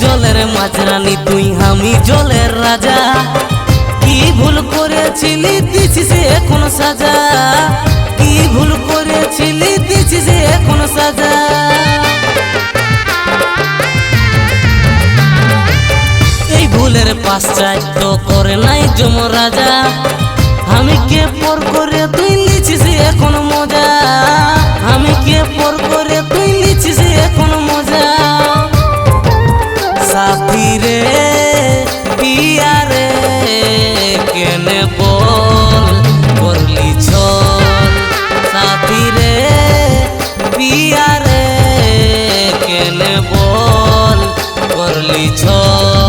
জলের মাঝরানি তুই, আমি জলের রাজা। কি ভুল করেছিলি দিছিস এখন সাজা। কি ভুল করেছিলি দিছিস এখন সাজা। এই ভুলের পাশ্চাত্য করে নাই যম রাজা আমি কে পর করে তুই পিরে বিয়ারে কেনে বল করলি ছল সাথিরে বিয়ারে কেনে বল করলি ছল